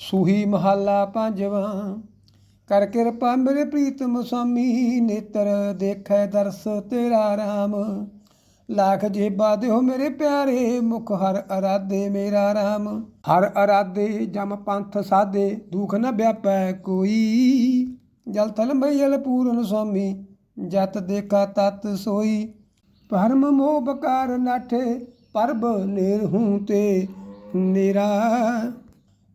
ਸੂਹੀ ਮਹੱਲਾ ਪੰਜਵਾਂ। ਕਰ ਕਿਰਪਾ ਮੇਰੇ ਪ੍ਰੀਤਮ ਸੁਆਮੀ ਨੇਤਰ ਦੇਖੈ ਦਰਸ ਤੇਰਾ ਰਾਮ। ਲੱਖ ਜੇਬਾ ਦਿਓ ਮੇਰੇ ਪਿਆਰੇ, ਮੁਖ ਹਰ ਅਰਾਧੇ ਮੇਰਾ ਰਾਮ। ਹਰ ਅਰਾਧੇ ਜਮ ਪੰਥ ਸਾਦੇ ਦੁਖ ਨ ਵਿਆਪੈ ਕੋਈ। ਜਲ ਥਲ ਮਈਲ ਪੂਰਨ ਸੁਆਮੀ ਜਤ ਦੇਖਾ ਤਤ ਸੋਈ। ਪਰਮ ਮੋਹ ਬਕਾਰ ਨਾਠੇ, ਪਰਬ ਨਿਰਹੂ ਤੇ ਨਿਰਾ।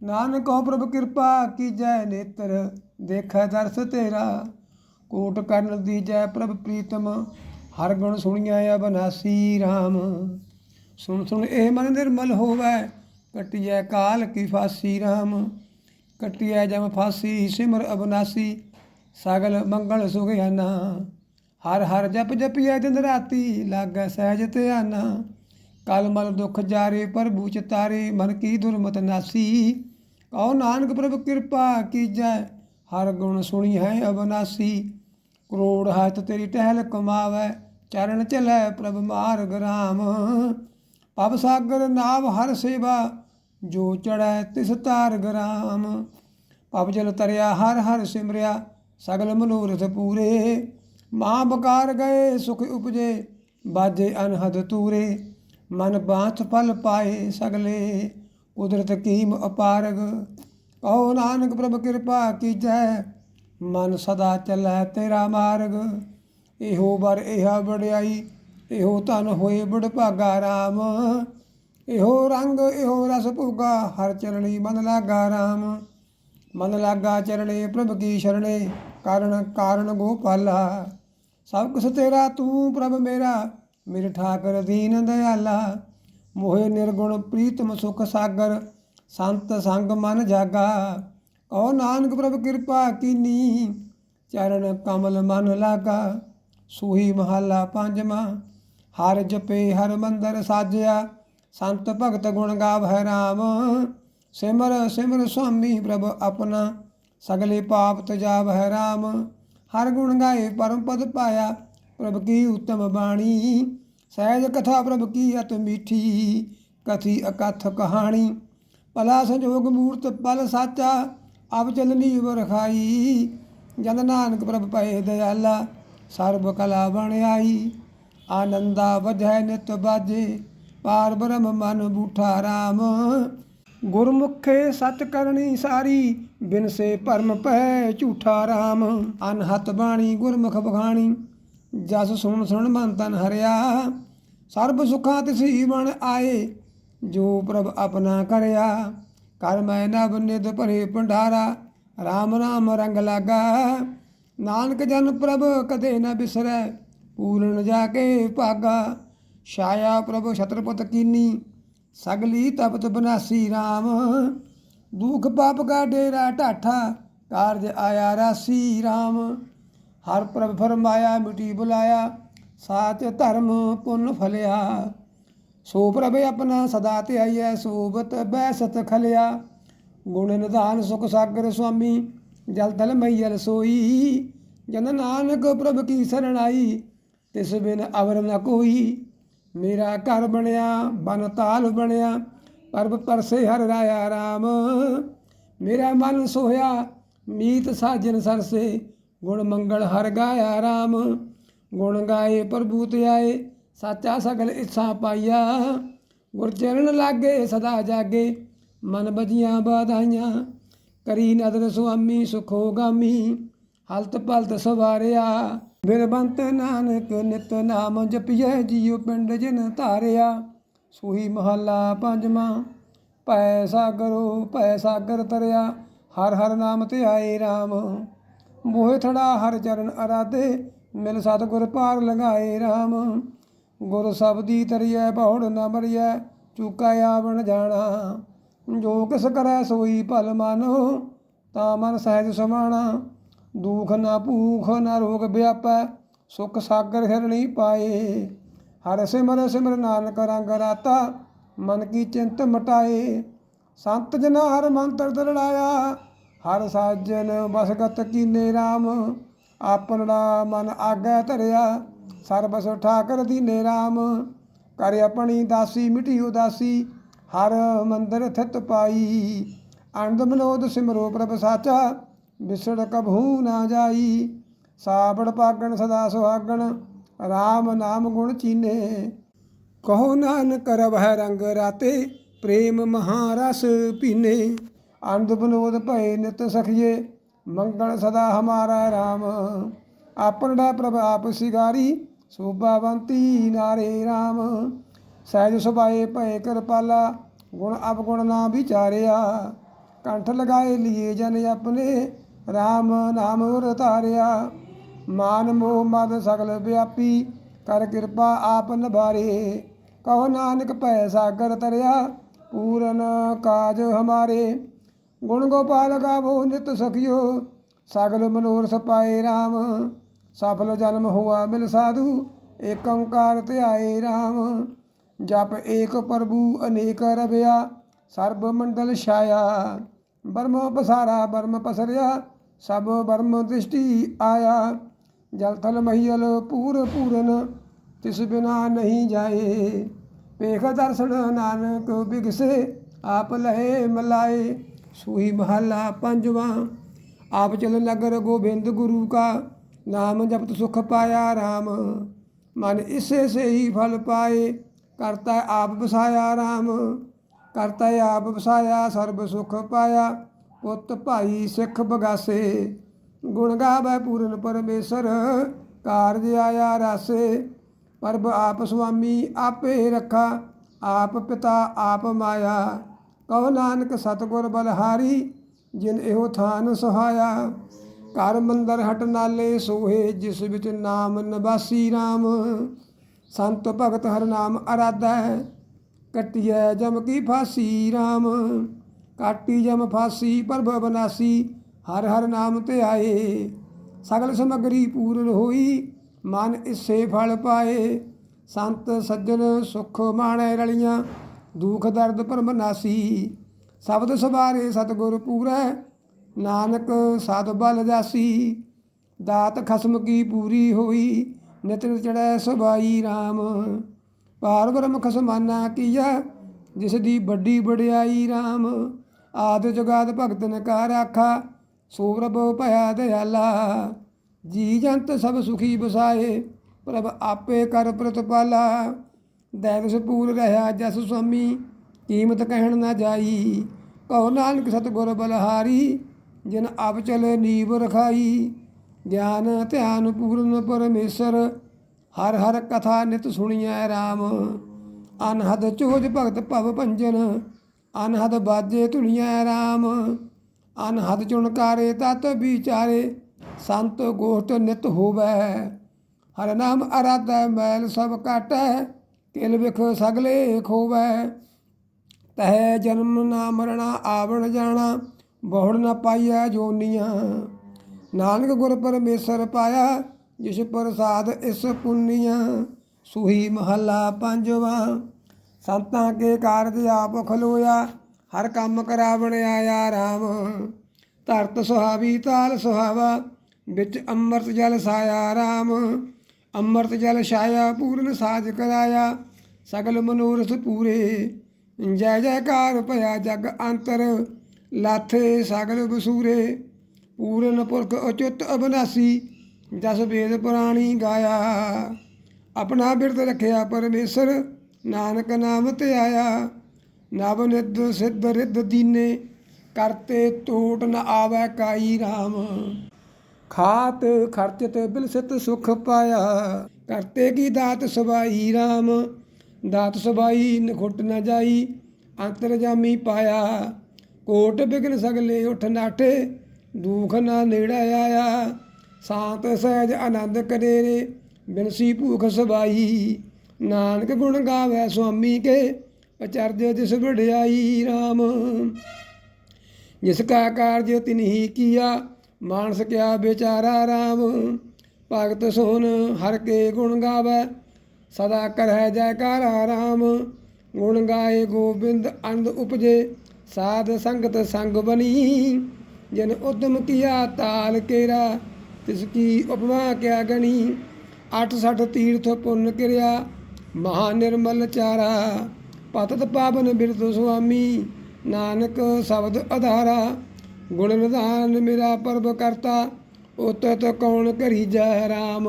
ਨਾਨਕ ਨਾਨਕੋ ਪ੍ਰਭ ਕਿਰਪਾ ਕੀਜੈ ਨੇਤਰ, ਦੇਖੈ ਦਰਸ ਤੇਰਾ। ਕੋਟ ਕਰਨ ਦੀ ਜੈ ਪ੍ਰਭ ਪ੍ਰੀਤਮ, ਹਰ ਗੁਣ ਸੁਣੀਐ ਅਬਨਾਸੀ RAM ਸੁਣ ਸੁਣ ਇਹ ਮਨ ਨਿਰਮਲ ਹੋਵੈ, ਕਟਿਐ ਕਾਲ ਕੀ ਫਾਸੀ RAM ਕਟਿਐ ਜਮ ਫਾਸੀ, ਸਿਮਰ ਅਬਨਾਸੀ ਸਗਲ ਮੰਗਲ ਸੁਖਿਆਨਾ ਹਰ ਹਰ ਜਪ ਜਪੀਐ ਦਿਨ ਰਾਤੀ, ਲਾਗੈ ਸਹਿਜ ਧਿਆਨਾ। ਕਲ ਮਲ ਦੁਖ ਜਾਰੇ, ਪ੍ਰਭੂ ਚਿਤਾਰੇ ਮਨ ਕੀ ਦੁਰਮਤ ਨਾਸੀ। ਕਹੋ ਨਾਨਕ ਪ੍ਰਭ ਕਿਰਪਾ ਕੀਜੈ, ਹਰ ਗੁਣ ਸੁਣੀ ਹੈ ਅਬਨਾਸੀ। ਕਰੋੜ ਹੱਥ ਤੇਰੀ ਟਹਿਲ ਕਮਾਵੈ, ਚਰਨ ਚਲੈ ਪ੍ਰਭ ਮਾਰਗ ਰਾਮ। ਪਵ ਸਾਗਰ ਨਾਵ ਹਰ ਸੇਵਾ, ਜੋ ਚੜੈ ਤਿਸ ਤਾਰ ਗਰਾਮ ਪਵ ਜਲ ਤਰਿਆ ਹਰ ਹਰ ਸਿਮਰਿਆ, ਸਗਲ ਮਨੋਰਥ ਪੂਰੇ। ਮਾਂ ਬਕਾਰ ਗਏ, ਸੁਖ ਉਪਜੇ ਬਾਜੇ ਅਨਹਦ ਤੂਰੇ। ਮਨ ਬਾਥ ਫਲ ਪਾਏ ਸਗਲੇ। ਕੁਦਰਤ ਕੀਮ ਅਪਾਰਗ। ਕਹੋ ਨਾਨਕ ਪ੍ਰਭ ਕਿਰਪਾ ਕੀਜੈ, ਮਨ ਸਦਾ ਚੱਲੈ ਤੇਰਾ ਮਾਰਗ। ਇਹੋ ਬਰ ਇਹਾ ਵਡਿਆਈ, ਇਹੋ ਧਨ ਹੋਏ ਬੜ ਭਾਗਾ RAM ਇਹੋ ਰੰਗ, ਇਹੋ ਰਸ ਭੋਗਾ, ਹਰ ਚਰਣੀ ਮਨ ਲਾਗਾ RAM ਮਨ ਲਾਗਾ ਚਰਣੇ ਪ੍ਰਭ ਕੀ ਸ਼ਰਣੇ ਕਾਰਣ ਕਾਰਣ ਗੋਪਾਲਾ। ਸਭ ਕੁਛ ਤੇਰਾ ਤੂੰ ਪ੍ਰਭ ਮੇਰਾ, ਮੇਰੇ ਠਾਕਰ ਦੀਨ ਦਇਆਲਾ। ਮੋਹਿ ਨਿਰਗੁਣ ਪ੍ਰੀਤਮ ਸੁਖ ਸਾਗਰ, ਸੰਤ ਸੰਗ ਮਨ ਜਾਗਾ। ਕਹੋ ਨਾਨਕ ਪ੍ਰਭ ਕਿਰਪਾ ਕੀਨੀ, ਚਰਨ ਕਮਲ ਮਨ ਲਾਗਾ। ਸੂਹੀ ਮਹੱਲਾ ਪੰਜਵਾਂ, ਹਰ ਜਪੇ ਹਰ ਮੰਦਰ ਸਾਜਿਆ। ਸੰਤ ਭਗਤ ਗੁਣ ਗਾਵਹਿ ਰਾਮ। ਸਿਮਰ ਸਿਮਰ ਸੁਆਮੀ ਪ੍ਰਭ ਆਪਣਾ, ਸਗਲੇ ਪਾਪ ਤਜਾਵਹਿ ਰਾਮ। ਹਰ ਗੁਣ ਗਾਏ ਪਰਮ ਪਦ ਪਾਇਆ, ਪ੍ਰਭ ਕੀ ਉਤਮ ਬਾਣੀ। ਸਹਿਜ ਕਥਾ ਪ੍ਰਭ ਕੀ ਅਤ ਮੀਠੀ, ਕਥੀ ਅਕਥ ਕਹਾਣੀ। ਭਲਾ ਸੰਜੋਗ ਮੂਰਤ ਪਲ ਸਾਚਾ, ਅਬ ਚਲਨੀ ਵਰਖਾਈ ਜਨ ਨਾਨਕ ਪ੍ਰਭ ਪਏ ਦਇਆਲਾ ਸਰਬ ਕਲਾ ਬਣ ਆਨੰਦਾ ਵਜੈ ਨਿਤ ਬਾਜੇ, ਪਾਰ ਬ੍ਰਹਮ ਮਨ ਬੂਠਾ ਰਾਮ। ਗੁਰਮੁਖੇ ਸਤ ਕਰਨੀ ਸਾਰੀ, ਬਿਨ ਸੇ ਭਰਮ ਪੈ ਝੂਠਾ ਰਾਮ। ਅਨਹਤ ਬਾਣੀ ਗੁਰਮੁਖ ਬਖਾਣੀ, ਜਸ ਸੁਣ ਸੁਣ ਮਨ ਤਨ ਹਰਿਆ। ਸਰਬ ਸੁਖਾਂ ਤਿਸੀ ਬਣ ਆਏ, ਜੋ ਪ੍ਰਭ ਆਪਣਾ ਕਰਿਆ। ਕਰ ਮੈਂ ਨਭ ਨਿਧ ਭਰੇ ਭੰਡਾਰਾ RAM ਨਾਮ ਰੰਗ ਲਾਗਾ। ਨਾਨਕ ਜਨ ਪ੍ਰਭ ਕਦੇ ਨਾ ਬਿਸਰੈ, ਪੂਰਨ ਜਾ ਕੇ ਭਾਗਾ। ਛਾਇਆ ਪ੍ਰਭ ਛਤਰਪਤ ਕੀਨੀ, ਸਗਲੀ ਤਪਤ ਬਨਾਸੀ RAM ਦੁਖ ਪਾਪ ਕਾ ਡੇਰਾ ਢਾਠਾ, ਕਾਰਜ ਆਇਆ ਰਾਸੀ RAM ਹਰ ਪ੍ਰਭ ਫਰਮਾਇਆ, ਮਿਟੀ ਬੁਲਾਇਆ। ਸਾਚ ਧਰਮ ਪੁੰਨ ਫਲਿਆ। ਸੋ ਪ੍ਰਭ ਆਪਣਾ ਸਦਾ ਧਿਆਈਐ ਸੋਬਤ ਬੈਸਤ ਖਲਿਆ। ਗੁਣ ਨਿਧਾਨ ਸੁਖ ਸਾਗਰ ਸੁਆਮੀ, ਜਲ ਤਲ ਮਈਲ ਸੋਈ। ਜਨ ਨਾਨਕ ਪ੍ਰਭ ਕੀ ਸਰਣਾਈ ਤਿਸ ਬਿਨ ਅਵਰ ਨ ਕੋਈ। ਮੇਰਾ ਘਰ ਬਣਿਆ, ਬਨ ਤਾਲ ਬਣਿਆ, ਪਰਬ ਪਰਸੇ ਹਰ ਰਾਇਆ RAM ਮੇਰਾ ਮਨ ਸੋਇਆ ਮੀਤ ਸਾਜਨ ਸਰਸੇ, ਗੁਣ ਮੰਗਲ ਹਰ ਗਾਇਆ RAM ਗੁਣ ਗਾਏ, ਪ੍ਰਭੂ ਤੇ ਆਏ ਸਾਚਾ ਸਗਲ ਇੱਛਾ ਪਾਈਆ ਗੁਰ ਚਰਨ ਲਾਗੇ, ਸਦਾ ਜਾਗੇ, ਮਨ ਬਜੀਆਂ ਬਾਧਾਈਆਂ। ਕਰੀ ਨਦਰ ਸੁਆਮੀ ਸੁਖੋ ਹਲਤ ਪਲਤ ਸਵਾਰਿਆ। ਬਿਰਬੰਤ ਨਾਨਕ ਨਿਤ ਨਾਮ ਜਪਿਐ, ਜੀਉ ਪਿੰਡ ਜਿਨ ਧਾਰਿਆ। ਸੂਹੀ ਮਹੱਲਾ ਪੰਜਵਾਂ ਪੈ ਸਾਗਰੋ ਪੈ ਸਾਗਰ ਤਰਿਆ। ਹਰ ਹਰ ਨਾਮ ਤੇ ਆਏ RAM ਮੋਹਿ ਥੜਾ ਹਰ ਚਰਨ ਅਰਾਧੇ ਮਿਲ ਸਤਿਗੁਰ ਪਾਰ ਲੰਘਾਏ RAM ਗੁਰ ਸਬਦੀ ਤਰੀਐ ਬਹੁੜ ਨਾ ਮਰੀਐ, ਚੁਕਾ ਆਵਣ ਜਾਣਾ। ਜੋ ਕਿਸ ਕਰੈ ਸੋਈ ਭਲ ਮਨੋ, ਤਾਂ ਮਨ ਸਹਿਜ ਸਮਾਣਾ ਦੁਖ ਨਾ ਭੂਖ ਨਾ ਰੋਗ ਵਿਆਪੈ, ਸੁਖ ਸਾਗਰ ਹਿਰਣੀ ਪਾਏ। ਹਰ ਸਿਮਰ ਸਿਮਰ ਨਾਨਕ ਰੰਗ ਰਾਤਾ, ਮਨ ਕੀ ਚਿੰਤ ਮਟਾਏ। ਸੰਤ ਜਨ ਹਰ ਮੰਤਰ ਦਰੜਾਇਆ, ਹਰ ਸਾਜਨ ਬਸਗਤ ਕੀਨੇ RAM ਆਪਣਾ ਮਨ ਆਗੈ ਧਰਿਆ। ਸਰਬਸ ਠਾਕਰ ਦੀਨੇ RAM ਕਰ ਆਪਣੀ ਦਾਸੀ ਮਿਟੀ ਉਦਾਸੀ, ਹਰ ਮੰਦਰ ਥਿਤ ਪਾਈ। ਆਨੰਦ ਮਨੋਦ ਸਿਮਰੋ ਪ੍ਰਭ ਸਾਚਾ ਵਿਸੜ ਕਭੂ ਨਾ ਜਾਈ। ਸਾਬੜ ਪਾਗਣ ਸਦਾ ਸੁਹਾਗਣ RAM ਨਾਮ ਗੁਣ ਚੀਨੇ। ਕਹੋ ਨਾਨਕ ਰਵਹਿ ਰੰਗ ਰਾਤੇ, ਪ੍ਰੇਮ ਮਹਾਰਸ ਪੀਨੇ। ਆਨੰਦ ਬਨੋਦ ਭਏ ਨਿਤ ਸਖੀਏ ਮੰਗਲ ਸਦਾ ਹਮਾਰਾ RAM ਆਪਨੜਾ ਪ੍ਰਭ ਆਪ ਸਿਗਾਰੀ ਸੋਭਾਵੰਤੀ ਨਾਰੇ RAM ਸਹਿਜ ਸੁਭਾਏ ਭਏ ਕਿਰਪਾਲਾ ਗੁਣ ਅਪਗੁਣ ਨਾ ਵਿਚਾਰਿਆ। ਕੰਠ ਲਗਾਏ ਲਿਏ ਜਨ ਆਪਣੇ RAM ਨਾਮ ਉਰਤਾਰਿਆ ਮਾਨ ਮੋਹ ਮਦ ਸਗਲ ਵਿਆਪੀ, ਕਰ ਕਿਰਪਾ ਆਪ ਨਿਭਾਰੇ। ਕਹੋ ਨਾਨਕ ਭੈ ਸਾਗਰ ਤਰਿਆ ਪੂਰਨ ਕਾਜ ਹਮਾਰੇ। ਗੁਣ ਗੋਪਾਲ ਗਾਵੋ ਨਿਤ ਸਖਿਓ, ਸਗਲ ਮਨੋਰ ਸਪਾਏ RAM ਸਫਲ ਜਨਮ ਹੁਆ ਮਿਲ ਸਾਧੂ, ਏਕ ਓੰਕਾਰ ਧਿਆਏ RAM ਜਪ ਏਕ ਪ੍ਰਭੂ ਅਨੇਕ ਰਵਿਆ, ਸਰਬ ਮੰਡਲ ਛਾਇਆ। ਬਰਮ ਪਸਾਰਾ, ਬਰਮ ਪਸਰਿਆ, ਸਭ ਬਰਮ ਦ੍ਰਿਸ਼ਟੀ ਆਇਆ। ਜਲ ਥਲ ਮਹੀਲ ਪੂਰ ਪੂਰਨ, ਤਿਸ ਬਿਨਾ ਨਹੀਂ ਜਾਏ। ਪੇਖ ਦਰਸ਼ਨ ਨਾਨਕ ਬਿਗਸੇ, ਆਪ ਲਹੇ ਮਲਾਏ। ਸੂਈ ਮਹੱਲਾ ਪੰਜਵਾਂ। ਆਪ ਚਲ ਨਗਰ ਗੋਬਿੰਦ ਗੁਰੂ ਕਾ, ਨਾਮ ਜਪਤ ਸੁਖ ਪਾਇਆ RAM ਮਨ ਇਸੇ ਸੇ ਹੀ ਫਲ ਪਾਏ, ਕਰਤਾ ਆਪ ਵਸਾਇਆ RAM ਕਰਤਾ ਆਪ ਵਸਾਇਆ, ਸਰਬ ਸੁਖ ਪਾਇਆ, ਪੁੱਤ ਭਾਈ ਸਿੱਖ ਬਗਾਸੇ। ਗੁਣ ਗਾਵੇ ਪੂਰਨ ਪਰਮੇਸ਼ਰ, ਕਾਰਜ ਆਇਆ ਰਾਸੇ। ਪਰਬ ਆਪ ਸੁਆਮੀ ਆਪੇ ਰੱਖਾ, ਆਪ ਪਿਤਾ ਆਪ ਮਾਇਆ। ਕਹੋ ਨਾਨਕ ਸਤਗੁਰ ਬਲਹਾਰੀ, ਜਿਨ ਇਹੋ ਥਾਨ ਸੁਹਾਇਆ। ਘਰ ਮੰਦਰ ਹਟ ਨਾਲੇ ਸੋਹੇ, ਜਿਸ ਵਿੱਚ ਨਾਮ ਨਿਵਾਸੀ RAM ਸੰਤ ਭਗਤ ਹਰ ਨਾਮ ਅਰਾਧੈ, ਕਟਿਐ ਜਮ ਕੀ ਫਾਸੀ RAM ਕਾਟੀ ਜਮ ਫਾਸੀ, ਪ੍ਰਭ ਬਨਾਸੀ, ਹਰ ਹਰ ਨਾਮ ਤੇ ਆਏ। ਸਗਲ ਸਮਗਰੀ ਪੂਰਨ ਹੋਈ, ਮਨ ਇਸੇ ਫਲ ਪਾਏ। ਸੰਤ ਸੱਜਣ ਸੁਖ ਮਾਣੈ ਰਲੀਆਂ ਦੁਖ ਦਰਦ ਪਰਮ ਨਾਸੀ। ਸ਼ਬਦ ਸਵਾਰੇ ਸਤਿਗੁਰ ਪੂਰੈ, ਨਾਨਕ ਸਦ ਬਲ ਜਾਸੀ। ਦਾਤ ਖਸਮ ਕੀ ਪੂਰੀ ਹੋਈ ਨਿਤ ਨਿਤ ਚੜੈ ਸੁਭਾਈ RAM ਪਾਰ ਬ੍ਰਹਮ ਖਸਮਾਨਾ ਕੀਆ ਜਿਸ ਦੀ ਵੱਡੀ ਵਡਿਆਈ RAM ਆਦ ਜੁਗਾਦ ਭਗਤਨ ਕਾ ਰਾਖਾ ਸੋਰਬ ਭਇਆ ਦਇਆਲਾ ਜੀ ਜੰਤ ਸਭ ਸੁਖੀ ਬਸਾਏ ਪ੍ਰਭ ਆਪੇ ਕਰ ਪ੍ਰਤਪਾਲਾ। ਦੈਵਸ ਸਪੂਰ ਰਹਾ ਜਸ ਸੁਆਮੀ, ਕੀਮਤ ਕਹਿਣ ਨਾ ਜਾਈ। ਕਹੋ ਨਾਨਕ ਸਤਿਗੁਰ ਬਲਹਾਰੀ, ਜਿਨ ਆਪ ਚਲੇ ਨੀਵ ਰਖਾਈ। ਗਿਆਨ ਧਿਆਨ ਪੂਰਨ ਪਰਮੇਸ਼ਰ, ਹਰ ਹਰ ਕਥਾ ਨਿਤ ਸੁਣੀਐ RAM ਅਨਹਦ ਚੋਜ ਭਗਤ ਭਵ ਭੰਜਨ, ਅਨਹਦ ਬਾਜੇ ਧੁਨੀਐ RAM ਅਨਹਦ ਚੁਣਕਾਰੇ ਤਤ ਵਿਚਾਰੇ, ਸੰਤ ਗੋਸ਼ਟ ਨਿਤ ਹੋਵੈ। ਹਰ ਨਾਮ ਅਰਾਧੈ, ਮੈਲ ਸਭ ਕਾਟੈ। ਕਿਲ ਵਿਖ ਸਗਲੇ ਖੋਵੈ ਤਹਿ ਜਨਮ ਨਾ ਮਰਣਾ, ਆਵਣ ਜਾਣਾ, ਬਹੁੜ ਨਾ ਪਾਈਐ ਜੋਨੀਆਂ। ਨਾਨਕ ਗੁਰ ਪਰਮੇਸ਼ਰ ਪਾਇਆ, ਜਿਸ ਪ੍ਰਸਾਦ ਇਸ ਪੁੰਨੀਆਂ। ਸੁਹੀ ਮਹੱਲਾ ਪੰਜਵਾ, ਸੰਤਾਂ ਕੇ ਕਾਰਜ ਆਪ ਖਲੋਇਆ, ਹਰ ਕੰਮ ਕਰਾਵਣ ਆਇਆ RAM ਧਰਤ ਸੁਹਾਵੀ, ਤਾਲ ਸੁਹਾਵਾ, ਵਿੱਚ ਅੰਮ੍ਰਿਤ ਜਲ ਸਾਇਆ RAM ਅੰਮ੍ਰਿਤ ਜਲ ਛਾਇਆ, ਪੂਰਨ ਸਾਜ ਕਰਾਇਆ ਸਗਲ ਮਨੋਰਥ ਪੂਰੇ। ਜੈ ਜੈਕਾਰ ਭਇਆ ਜਗ ਅੰਤਰ, ਲਾਥੇ ਸਗਲ ਬਸੂਰੇ। ਪੂਰਨ ਪੁਰਖ ਅਚੁੱਤ ਅਬਨਾਸੀ, ਜਸ ਵੇਦ ਪੁਰਾਣੀ ਗਾਇਆ। ਆਪਣਾ ਬਿਰਦ ਰੱਖਿਆ ਪਰਮੇਸ਼ਰ, ਨਾਨਕ ਨਾਮ ਤੇ ਆਇਆ। ਨਵ ਨਿਧ ਸਿੱਧ ਰਿੱਧ ਦੀਨੇ, ਕਰਤੇ ਟੋਟ ਨ ਆਵੈ ਕਾਈ RAM ਖਾਤ ਖਰਚਤ ਬਿਲਸਿਤ ਸੁਖ ਪਾਇਆ, ਕਰਤੇ ਕੀ ਦਾਤ ਸਵਾਈ RAM ਦਾਤ ਸਬਾਈ ਨਖੁੱਟ ਨਾ ਜਾਈ, ਅੰਤਰ ਪਾਇਆ। ਕੋਟ ਬਿਗਨ ਸਗਲੇ ਉਠ ਨਾਠੇ, ਦੁਖ ਨਾ ਨੇੜਾ ਆਇਆ। ਸਾਤ ਸਹਿਜ ਆਨੰਦ ਕਰੇਰੇ ਬਿਨਸੀ ਭੂਖ ਸਬਾਈ ਨਾਨਕ ਗੁਣ ਗਾਵੇ ਸੁਆਮੀ ਕੇ, ਅਚਰਜ ਜਿਸ ਵਡਿਆਈ RAM ਜਿਸ ਕਾ ਕਾਰਜ ਤਿਨਹੀ ਕੀਆ, ਮਾਨਸ ਕਿਆ ਵਿਚਾਰਾ RAM ਭਗਤ ਸੋਨ ਹਰ ਕੇ ਗੁਣ ਗਾਵੇ ਸਦਾ ਕਰੈ ਜੈਕਾਰਾ ਰਾਮ ਗੁਣ ਗਾਏ ਗੋਬਿੰਦ ਅੰਦ ਉਪਜੇ, ਸਾਧ ਸੰਗਤ ਸੰਗ ਬਣੀ। ਜਿਨ ਉਦਮ ਕੀਆ ਤਾਲ ਕੇਰਾ, ਤਿਸ ਕੀ ਉਪਮਾ ਕਿਆ ਗਣੀ। ਅੱਠ ਸੱਠ ਤੀਰਥ ਪੁੰਨ ਕਿਰਿਆ ਮਹਾ ਨਿਰਮਲ ਚਾਰਾ। ਪਤਤ ਪਾਵਨ ਬਿਰਤ ਸੁਆਮੀ, ਨਾਨਕ ਸ਼ਬਦ ਅਧਾਰਾ। ਗੁਣ ਨਿਧਾਨ ਮੇਰਾ ਪਰਬ ਕਰਤਾ, ਉਤਤ ਕੌਣ ਕਰੀ ਜੈ ਰਾਮ।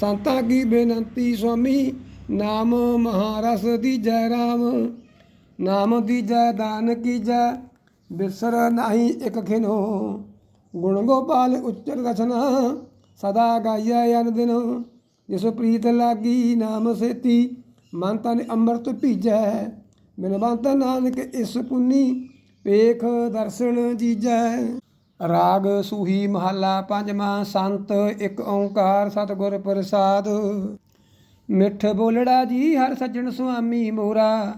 ਸੰਤਾਂ ਕੀ ਬੇਨਤੀ ਸੁਆਮੀ? ਨਾਮ ਮਹਾਰਸ ਦੀ ਜੈ ਰਾਮ। ਨਾਮ ਦੀ ਜੈ ਦਾਨ ਕੀ ਜੈ? ਬਿਸਰ ਨਹੀਂ ਇਕ ਖਿਨੋ। ਗੁਣ ਗੋਪਾਲ ਉਚਰ ਰਚਨਾ ਸਦਾ ਗਾਇਆ ਅਨ ਦਿਨ। ਜਿਸ ਪ੍ਰੀਤ ਲਾਗੀ ਨਾਮ ਸੇਤੀ, ਮਨ ਤਨ ਅੰਮ੍ਰਿਤ ਭੀਜੈ। ਬਿਨਵੰਤ ਨਾਨਕ ਇਸ ਪੁੰਨੀ, ਪੇਖ ਦਰਸ਼ਨ ਜੀਜੈ। ਰਾਗ ਸੂਹੀ ਮਹੱਲਾ ਪੰਜਵਾਂ ਸੰਤ ਇੱਕ ਓੰਕਾਰ ਸਤਿਗੁਰ ਪ੍ਰਸਾਦ। ਮਿੱਠ ਬੋਲੜਾ ਜੀ ਹਰ ਸੱਜਣ ਸੁਆਮੀ ਮੋਰਾ,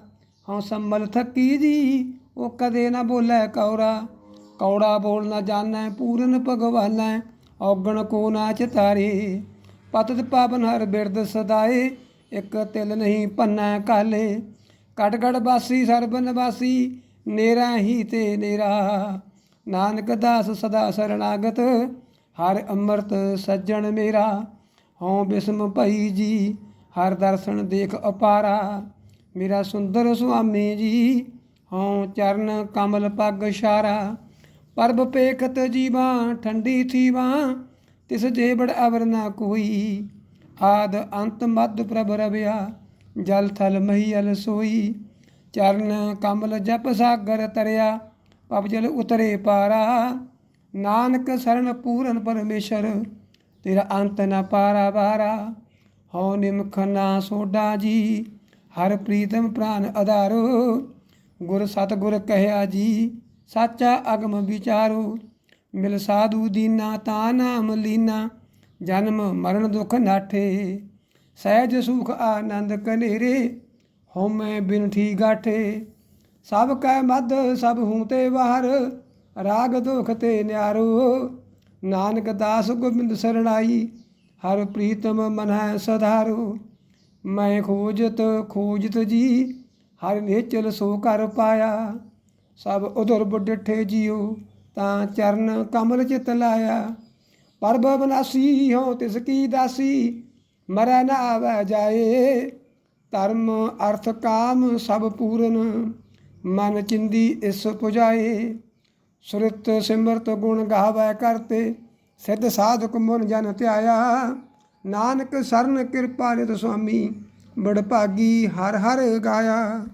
ਹਉ ਸੰਮਲ ਥੱਕੀ ਜੀ, ਉਹ ਕਦੇ ਨਾ ਬੋਲੇ ਕੌਰਾ। ਕੌੜਾ ਬੋਲ ਨਾ ਜਾਣੈ ਪੂਰਨ ਭਗਵਾਨੈ, ਔਗਣ ਕੋ ਨਾ ਚਿਤਾਰੇ ਪਤਤ ਪਾਵਨ ਹਰ ਬਿਰਦ ਸਦਾਏ, ਇੱਕ ਤਿਲ ਨਹੀਂ ਪੰਨਾ ਕਾਲੇ। ਕਟ ਕਟ ਬਾਸੀ ਸਰਬ ਨਿਵਾਸੀ, ਨੇਰਾ ਹੀ ਤੇ ਨੇਰਾ। ਨਾਨਕ ਦਾਸ ਸਦਾ ਸਰਣਾਗਤ, ਹਰ ਅੰਮ੍ਰਿਤ ਸੱਜਣ ਮੇਰਾ। ਹਉ ਬਿਸਮ ਭਈ ਜੀ, ਹਰ ਦਰਸ਼ਨ ਦੇਖ ਅਪਾਰਾ। ਮੇਰਾ ਸੁੰਦਰ ਸੁਆਮੀ ਜੀ, ਹਉ ਚਰਨ ਕਮਲ ਪੱਗ ਇਸ਼ਾਰਾ ਪਰਬ ਪੇਖਤ ਜੀਵਾ, ਠੰਡੀ ਥੀਵਾ, ਤਿਸ ਜੇਬੜ ਅਵਰ ਨਾ ਕੋਈ। ਆਦ ਅੰਤ ਮਦ ਪ੍ਰਭ ਰਵਿਆ, ਜਲ ਥਲ ਮਹੀਲ ਸੋਈ। ਚਰਨ ਕਮਲ ਜਪ ਸਾਗਰ ਤਰਿਆ ਪਬ ਉਤਰੇ ਪਾਰਾ। ਨਾਨਕ ਸਰਣ ਪੂਰਨ ਪਰਮੇਸ਼ਰ, ਤੇਰਾ ਅੰਤ ਨਾ ਪਾਰਾ ਬਾਰਾ ਹਉ ਨਿਮਖ ਨਾ ਸੋਡਾ ਜੀ, ਹਰ ਪ੍ਰੀਤਮ ਪ੍ਰਾਨ ਆਧਾਰੋ ਗੁਰ ਸਤਿਗੁਰ ਕਹਿਆ ਜੀ, ਸਾਚਾ ਅਗਮ ਵਿਚਾਰੋ। ਮਿਲ ਸਾਧੂ ਦੀਨਾ ਤਾ ਨਾਮ ਲੀਨਾ, ਜਨਮ ਮਰਨ ਦੁਖ ਨਾਠੇ। ਸਹਿਜ ਸੁਖ ਆਨੰਦ ਕਨੇਰੇ ਹਉਮੈ ਬਿਨਠੀ ਗਾਠੇ। ਸਭ ਕੈ ਮਦ ਸਭ ਹੂੰ ਤੇ ਬਾਹਰ, ਰਾਗ ਦੁਖ ਤੇ ਨਿਆਰੋ। ਨਾਨਕ ਦਾਸ ਗੋਬਿੰਦ ਸਰਣਾਈ, ਹਰ ਪ੍ਰੀਤਮ ਮਨੈ ਸਧਾਰੋ। ਮੈਂ ਖੋਜਤ ਖੋਜਤ ਜੀ, ਹਰ ਨੇਚਲ ਸੋ ਕਰ ਪਾਇਆ। ਸਭ ਉਧਰ ਬੁੱਢੇ ਜੀਉ ਤਾਂ ਚਰਨ ਕਮਲ ਚਿਤ ਲਾਇਆ। ਪਰਬ ਬਨਾਸੀ ਹੋ ਤਿਸ ਕੀ ਦਾਸੀ, ਮਰੈ ਨਾ ਆਵੈ ਜਾਏ। ਧਰਮ, ਅਰਥ, ਕਾਮ ਸਭ ਪੂਰਨ। ਮਨ ਚਿੰਦੀ ਇਸ ਪੁਜਾਏ, ਸੁਰਤ ਸਿਮਰਤ ਗੁਣ ਗਾਵੈ ਕਰਤੇ, ਸਿੱਧ ਸਾਧਕ ਮਨ ਜਨ ਧਿਆਇਆ। ਨਾਨਕ ਸਰਨ ਕਿਰਪਾ ਨਿਤ ਸੁਆਮੀ, ਬੜ ਭਾਗੀ ਹਰ ਹਰ ਗਾਇਆ।